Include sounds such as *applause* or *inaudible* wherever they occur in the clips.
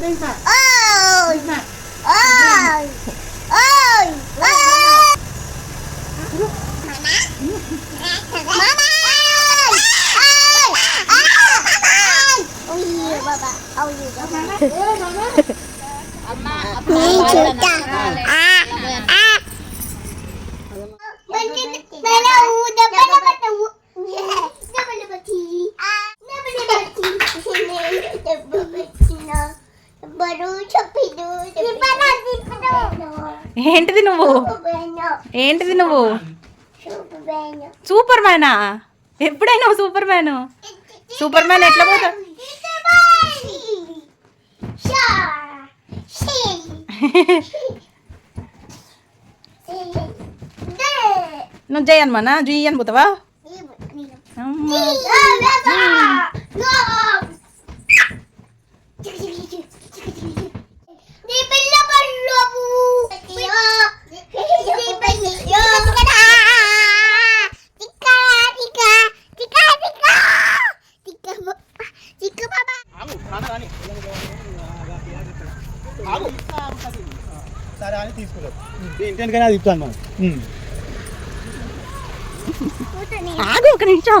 Đây mặt. Ôi. Mặt. Ôi. Ôi. Ôi. Mama. Mama. Nhìn chú ta. À. À. Bên kia, bên đâu ఏంటిది నువ్వు ఏంటిది నువ్వు? Super మ్యానా ఎప్పుడైనా super man super man ఎట్లా పోతాడు? నువ్వు జయన్ మనా జుయ్యన్ పోతావా? తీసుకుంటాం ఇంటికైనా అది ఇస్తాను మనం. ఆగు ఒక నిమిషం.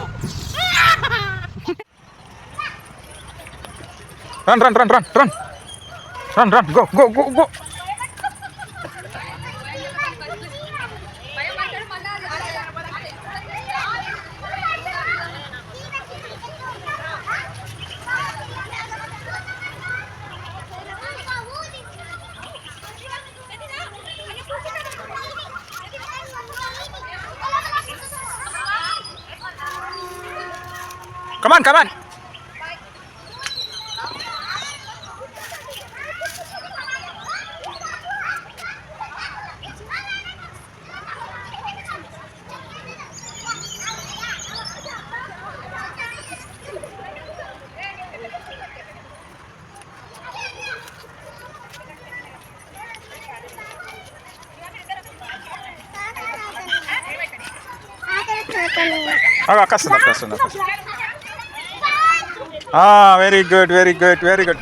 Run, run, run, run, run. Run, run, go, go, go, go. Come on, come on. అక్క వస్తుంది అక్క వస్తుంది very good very good very good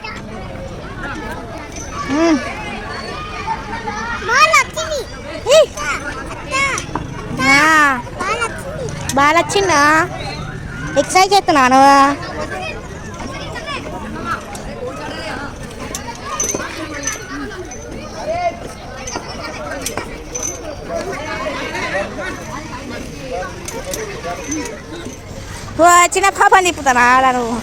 బాగా నచ్చిందా ఎక్సర్సైజ్ చేస్తున్నాను చిన్న పాపని తిప్పుతానా నువ్వు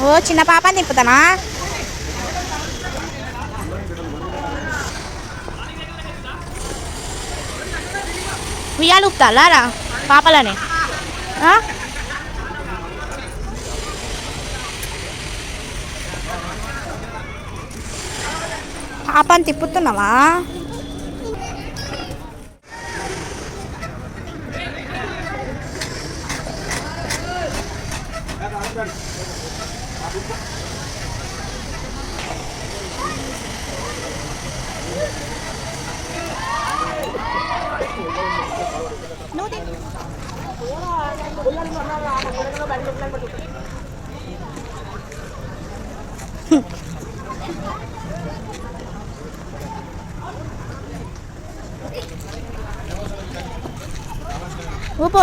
ఓ చిన్న పాపని తిప్పుతానా ఉయ్యాలు ఊపుతారా పాపలని? పాపని తిప్పుతున్నావా ఊపు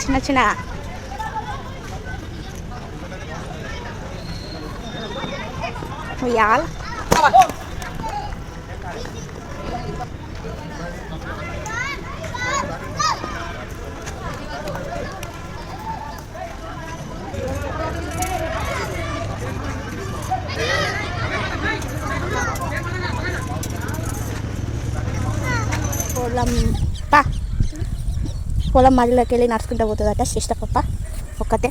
చిన్న చిన్న ఉయ్యాల పొలం పా పొలం మధ్యలోకి వెళ్ళి నడుచుకుంటూ పోతుందట శిష్ట పప్ప. ఒక్కతే.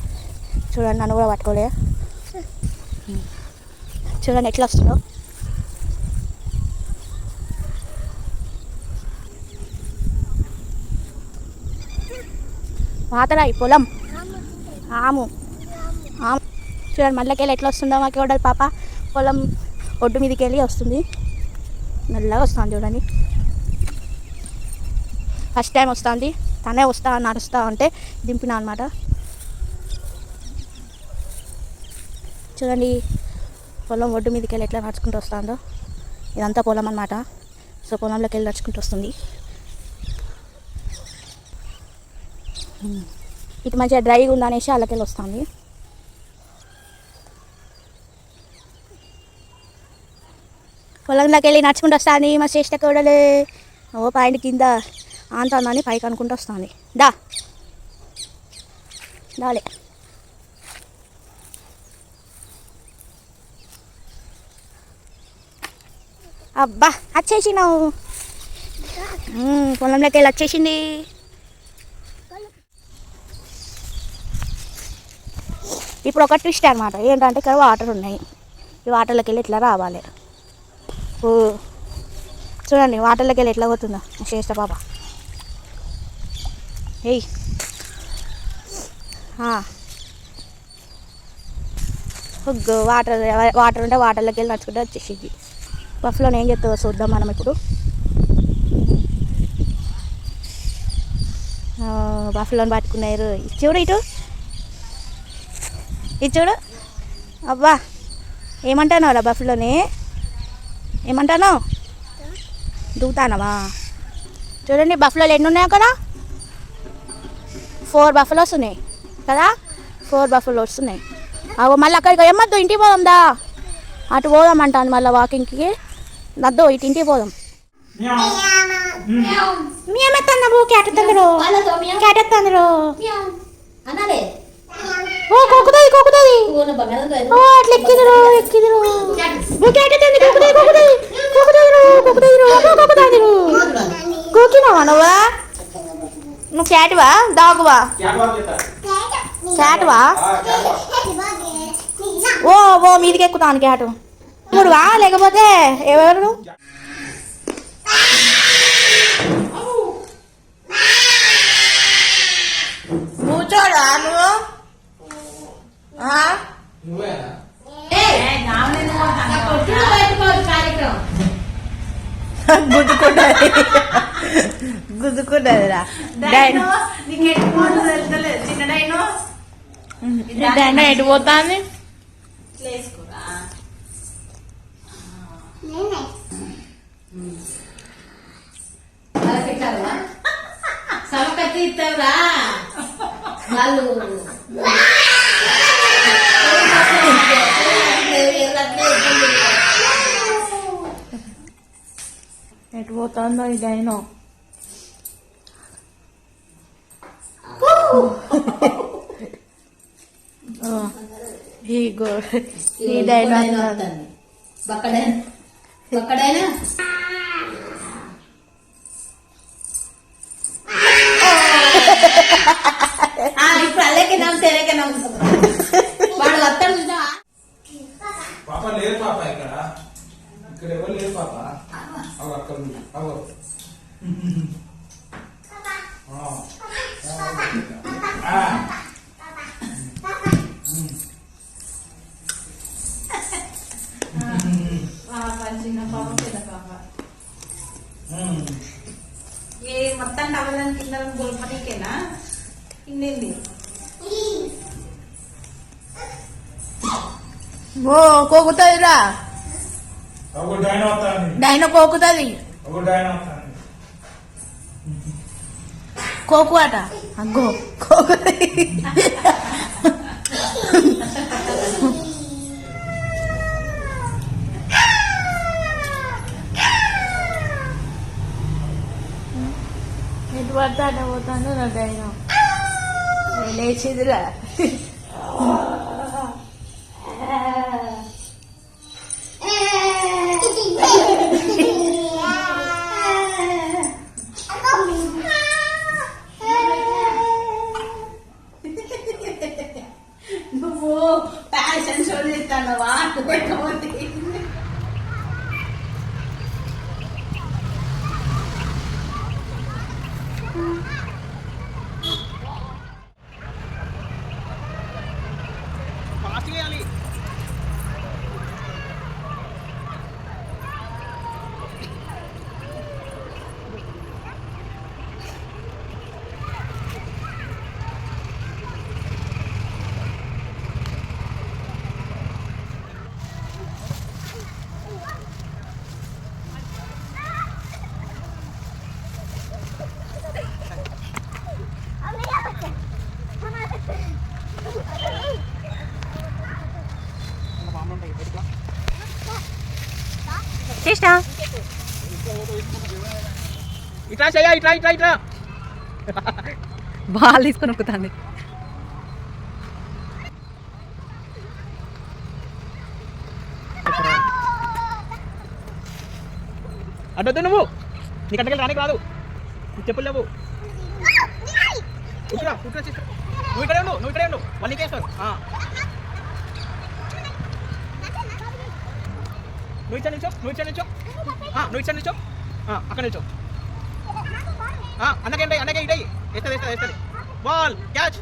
చూడండి నన్ను కూడా పట్టుకోలే చూడండి ఎట్లా వస్తుందో. మాతరాయి పొలం? ఆము. ఆము. చూడండి మళ్ళీకెళ్ళి ఎట్లా వస్తుందో మాకు కూడా పాప పొలం ఒడ్డు మీదకి వెళ్ళి వస్తుంది. మెల్లగా వస్తుంది చూడండి. ఫస్ట్ టైం వస్తుంది. తనే వస్తా నడుస్తా అంటే దింపినా అనమాట చూడండి పొలం ఒడ్డు మీదకి వెళ్ళి ఎట్లా నడుచుకుంటూ వస్తుందో. ఇదంతా పొలం అనమాట సో పొలంలోకి వెళ్ళి నడుచుకుంటూ వస్తుంది. ఇటు మంచిగా డ్రైగా ఉందనేసి అలాకెళ్ళి వస్తుంది. పొలంలోకి వెళ్ళి నడుచుకుంటూ వస్తుంది మా శ్రేష్ట కూడలే. ఓ పాయింట్ కింద. ఆంతాందని పైకి అనుకుంటూ వస్తుంది. దా. దాలే. అబ్బా వచ్చేసినావు పొలంలోకి వెళ్ళి వచ్చేసింది ఇప్పుడు ఒక ట్విస్ట్ అనమాట ఏంటంటే ఇక్కడ వాటర్ ఉన్నాయి. ఈ వాటర్లోకి వెళ్ళి ఇట్లా రావాలి? ఓ. చూడండి వాటర్లోకి వెళ్ళి ఎట్లా పోతుందో. మా శ్రేష్ట పాప ఏయ్. ఆ. వాటర్ వాటర్ ఉంటే వాటర్లోకి వెళ్ళి నడుచుకుంటే వచ్చేసింది. బఫ్లో ఏం చెప్తావో చూద్దాం మనం ఇప్పుడు. బఫ్లోని పట్టుకున్నారు చూడు ఇటు. ఇది చూడు. అబ్బా ఏమంటాను రా బఫ్లోని? ఏమంటాను దూతానవా చూడండి బఫ్లోలు ఎన్ని ఉన్నాయి అక్కడ ఫోర్ బఫలోస్ ఉన్నాయి కదా? ఫోర్ బఫలోస్ ఉన్నాయి. అవు మళ్ళీ అక్కడికి ఏమద్దు ఇంటికి పోదాందా అటు పోదాం అంటాను మళ్ళీ వాకింగ్కి. నద్దు ఇటు ఇంటికి పోదాం. మేమెత్తాను క్యాట్ ఎత్తందరు క్యాట్ ఎత్తందరు ఓ కొక్కుతుంది కొక్కుతుంది. ఓ అట్లా ఎక్కిదిరు ఎక్కిదిరు ఓ క్యాట్ ఎత్తంది కొక్కుతుంది కొక్కుతుంది. కొక్కుతుంది కొక్కుతుంది కొక్కుతుంది నువ్వా? నువ్వు క్యాట్వా డాగ్వా క్యాట్వా ఓ ఓ మీదికి ఎక్కుతాను క్యాటు మూడువా లేకపోతే ఎవరు కూర్చోడా నువ్వు? గుద్దుకుంటదిరా డైనో డైనో ఎటు పోతాంది. సమకత్తి ఇస్తారా వాళ్ళు ఎటు పోతుందో ఈ డైనో ఈ గో ఈ డైనో బక్కడైనా బక్కడైనా. ఇప్పుడు వాడు వస్తాడు చూసినా పాప లేరు పాప ఇక్కడ. ఇక్కడ ఎవరు లేరు పాప? అవు అక్కడ ఉంది అవు ఆ. ఆ. చిన్న పాప పెద్ద పాప ఉమ్. ఏ మొత్తం డబ్బులను కింద గొల్పనీకేనా కిందింది ఓ కోకుతుందిరా ఒక డైన వస్తాను డైనో కోకుతుంది ఒక డైన వస్తాను కోకు అట అగ్గో. కోకుతుంది ఎటు పడతానే పోతాను నా డైనో లేచిదిరా. たのはすごい思って。ఇట్లా. చెయ్య ఇట్లా ఇట్లా ఇట్లా. బాల్ తీసుకొని నొక్కుతుంది. అడ్డొద్దు నువ్వు. నీకు అట్టకెళ్ళి రానికి రాదు. నీకు చెప్పులు లేవు. నువ్వు ఇక్కడే ఉండు నువ్వు ఇక్కడే ఉండు. వాళ్ళు నీకేస్తారు నువ్వు ఇచ్చా నిల్చో నువ్వు ఇచ్చా నిల్చో నువ్వు ఇచ్చా నిల్చో అక్కడ నిల్చో అన్నకేంటాయి అన్నకే ఇటాయి అన్నకే ఇటై ఎత్తది బాల్ క్యాచ్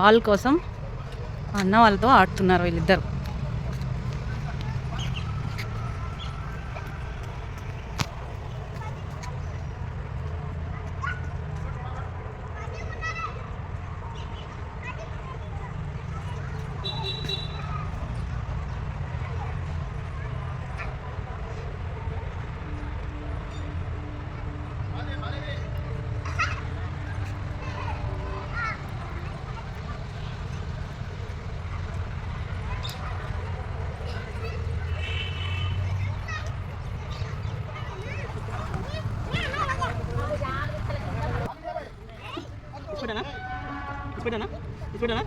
బాల్ కోసం అన్న వాళ్ళతో ఆడుతున్నారు వీళ్ళిద్దరు ఇప్పుడేనా ఇప్పుడేనా ఇప్పుడేనా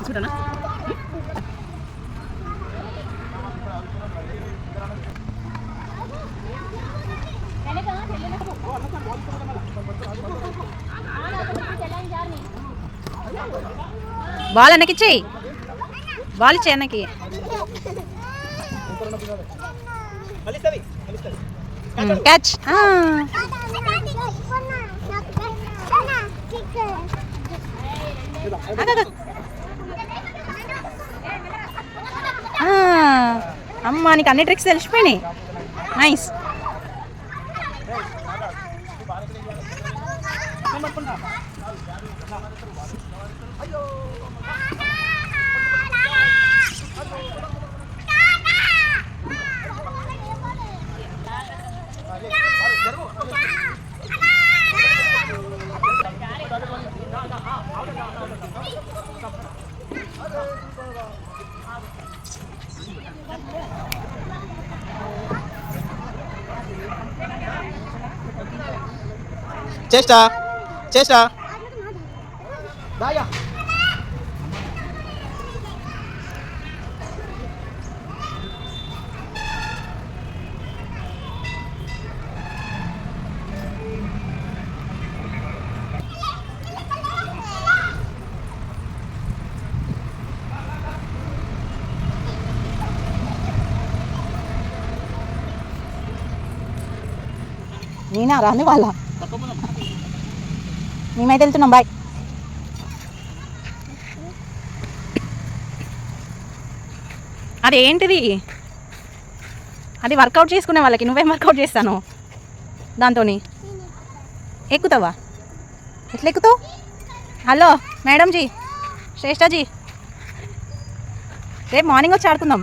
ఇప్పుడేనా బాల్ అన్నకి ఇచ్చేయి. బాల్ ఇస్తుంది క్యాచ్ అమ్మ నీకు అన్ని ట్రిక్స్ తెలిసిపోయినాయి. Nice చేస్తా చేస్తా దాయా నేనా రాని వాళ్ళ మేమైతే వెళ్తున్నాం బాయ్. అదేంటిది? అది వర్కౌట్ చేసుకునే వాళ్ళకి. నువ్వేం వర్కౌట్ చేస్తాను? దాంతో ఎక్కుతావా? ఎట్లా ఎక్కుతావు హలో మేడంజీ జీ రేపు మార్నింగ్ వచ్చి ఆడుకుందాం.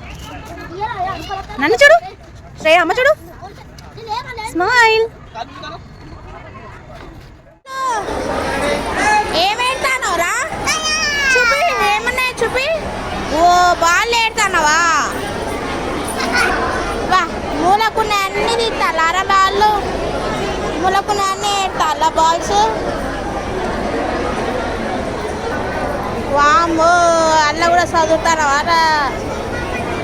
నన్ను చూడు. శ్రేయ అమ్మ చూడు. స్మైల్ కాలు చూస్తాను చూపి ఏమన్నాయి చూపి. ఓ బాల్ ఏడతానవా? వా మూలకున్న అన్ని తీస్తారా బాళ్ళు మూలకున్న అన్ని ఏడతారా బాల్స్? వామ్మో అల్ల కూడా చదువుతానవా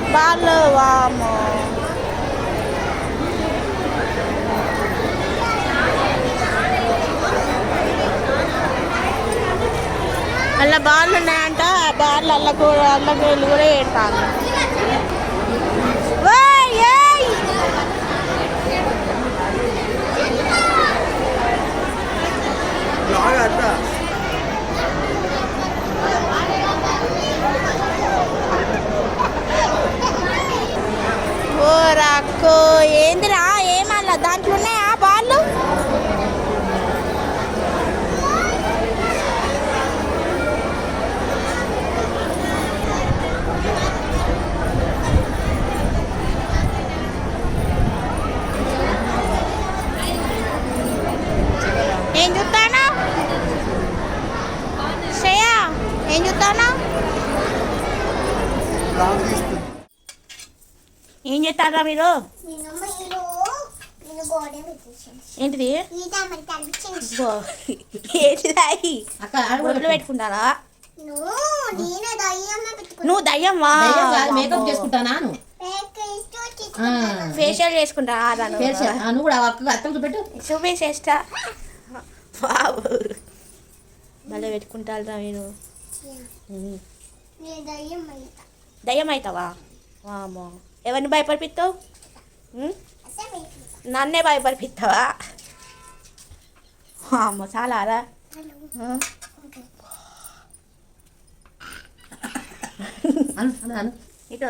రా బాళ్ళు వామ్మో అలా బాల్ ఉన్నాయంట ఆ బాల్ అల్ల కూడా అల్ల వీళ్ళు కూడా ఏడతాను ఓయ్, ఏయ్! ఓ రక్కో ఏందిరా ఏమల్లా దాంట్లో ఉన్నాయా బాళ్ళు ఏం చూస్తానా శ్రేయ ఏం చూస్తానా చేస్తారా మీరు? నేను మీరు నేను గోడ పెట్టేసాను ఏంటిది? ఏంటిది బొట్లు పెట్టుకుంటారా? నువ్వు నేను దయ్యమ్మ మేకప్ చేసుకుంటానా ఫేషియల్ చేసుకుంటారా నువ్వు? కూడా అక్క అత్తకు చూపెట్టు చూపించేస్తా బాబు భలే పెట్టుకుంటారా మీరు. దయ్యం అవుతావా వామో ఎవరిని భయపడిపిస్తావు నన్నే భయపడిపిస్తావా వామో చాలా ఇటు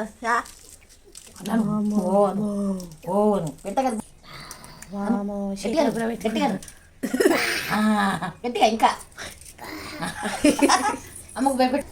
*laughs* గట్టిగా ఇంకా. *laughs* అమ్మకు భయపెట్టు.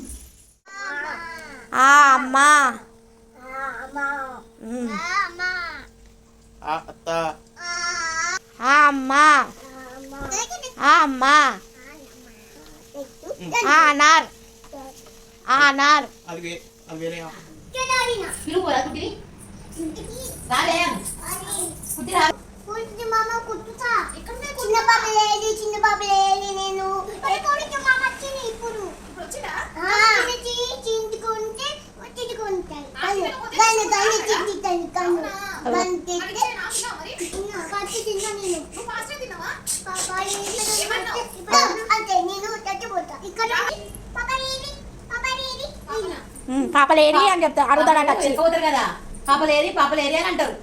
పాపలేరి అని చెప్తా అడుగుతాడట వచ్చి ఎక్కువతారు కదా. పాపలేరి పాపలేరి అని అంటారు.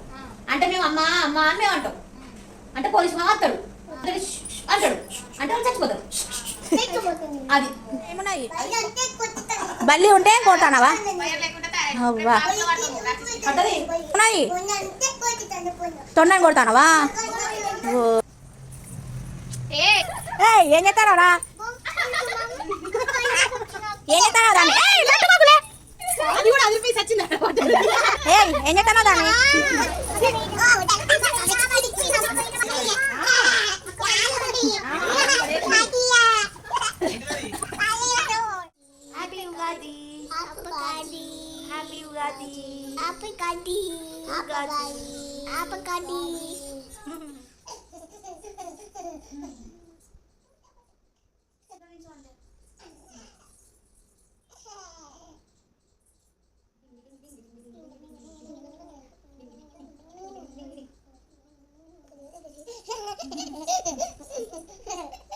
అంటే మేము అమ్మ అమ్మ అని మేము అంటాం. అంటే పోలీసు మా వస్తాడు అంటే ష్ అంటాడు అంటే వాళ్ళు చచ్చిపోతారు. అది. బల్లి ఉంటే కొడతానవా అవ్వా. తొండని కొడతానవా? ఏం. చేస్తారా రా. ఏం చేస్తారా దాన్ని? ఏం చేస్తానో దాన్ని? apa kadi apa *laughs* kadi ha